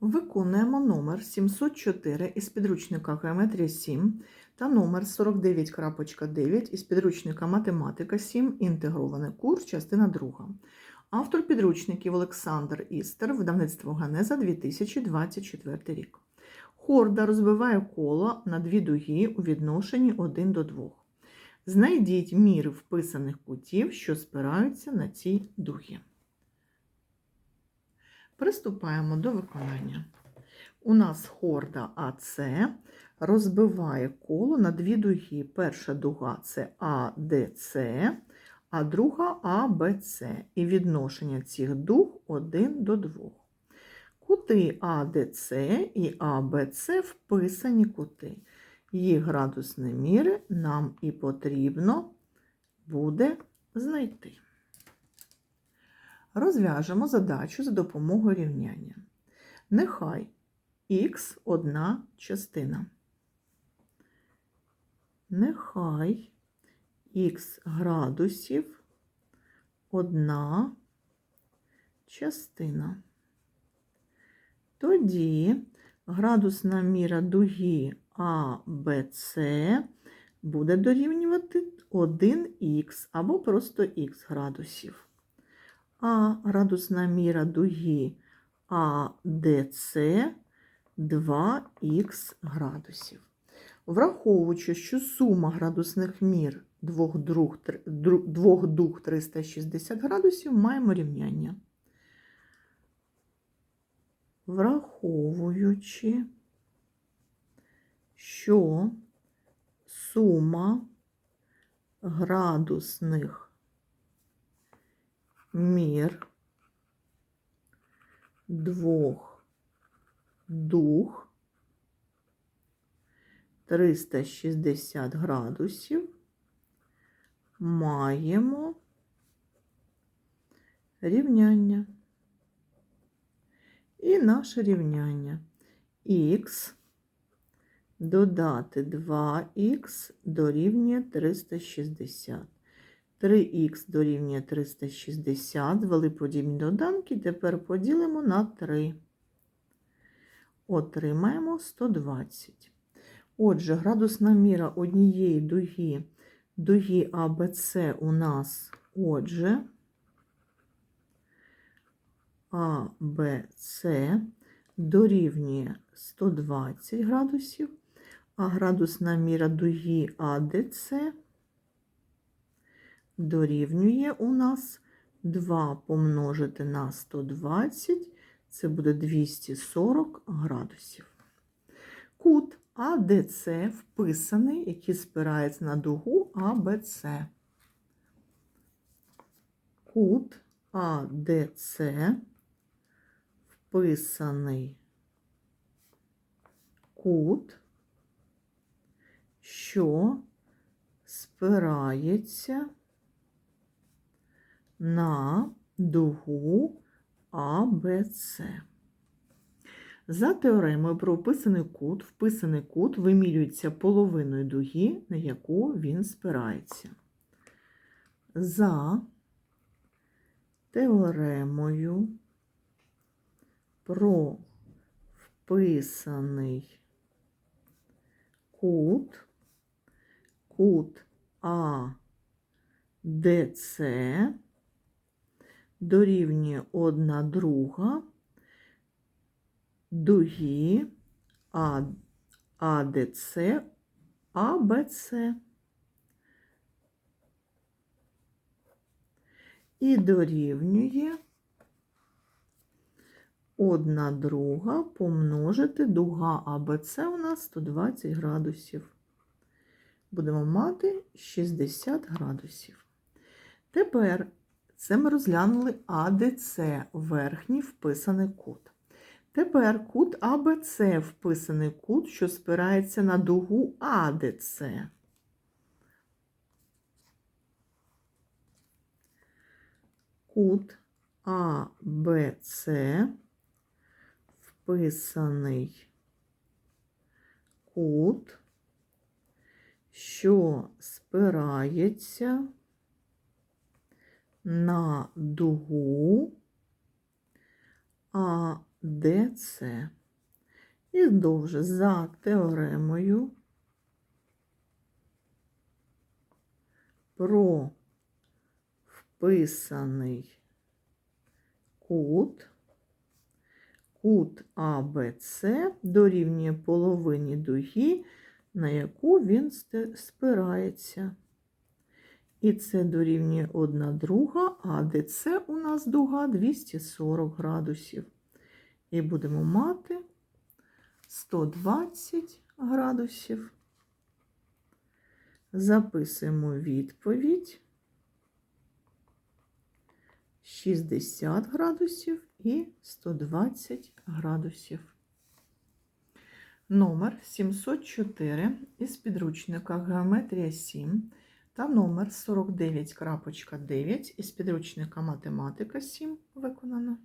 Виконуємо номер 704 із підручника Геометрія 7 та номер 49.9 із підручника Математика 7. Інтегрований курс, частина 2. Автор підручників Олександр Істер, видавництво Ганеза 2024 рік. Хорда розбиває коло на дві дуги у відношенні 1 до 2. Знайдіть міри вписаних кутів, що спираються на ці дуги. Приступаємо до виконання. У нас хорда АС розбиває коло на дві дуги. Перша дуга це АДЦ, а друга АБЦ. І відношення цих дуг 1 до 2. Кути АДЦ і АБЦ вписані кути. Їх градусні міри нам і потрібно буде знайти. Розв'яжемо задачу за допомогою рівняння. Нехай х одна частина. Нехай х градусів одна частина. Тоді градусна міра дуги АБЦ буде дорівнювати 1х або просто х градусів а градусна міра дуги АДЦ 2х градусів. Враховуючи, що сума градусних мір двох дуг, двох дуг 360 градусів, маємо рівняння. Враховуючи, що сума градусних мір двох дуг 360 градусів маємо рівняння. І наше рівняння х додати 2х дорівнює 360. 3х дорівнює 360, звели подібні доданки, тепер поділимо на 3. Отримаємо 120. Отже, градусна міра однієї дуги, дуги АБЦ у нас, отже, АБЦ дорівнює 120 градусів, а градусна міра дуги АДЦ дорівнює у нас 2 помножити на 120, це буде 240 градусів. Кут АДЦ вписаний, який спирається на дугу АБЦ. Кут АДЦ вписаний кут, що спирається на дугу АБЦ. За теоремою про вписаний кут, вписаний кут вимірюється половиною дуги, на яку він спирається. За теоремою про вписаний кут, кут АДЦ дорівнює одна друга дуги АДЦ, АБЦ. І дорівнює одна друга помножити дуга АБЦ у нас 120 градусів. Будемо мати 60 градусів. Тепер це ми розглянули АДЦ верхній вписаний кут. Тепер кут АБЦ вписаний кут, що спирається на дугу АДЦ. Кут АБЦ вписаний кут, що спирається на дугу АДЦ. І довже за теоремою про вписаний кут, кут АБЦ дорівнює половині дуги, на яку він спирається. І це дорівнює 1 друга, а ДЦ у нас дуга 240 градусів. І будемо мати 120 градусів. Записуємо відповідь 60 градусів і 120 градусів. Номер 704 із підручника Геометрія 7 та номер 49.9 із підручника Математика 7 виконано.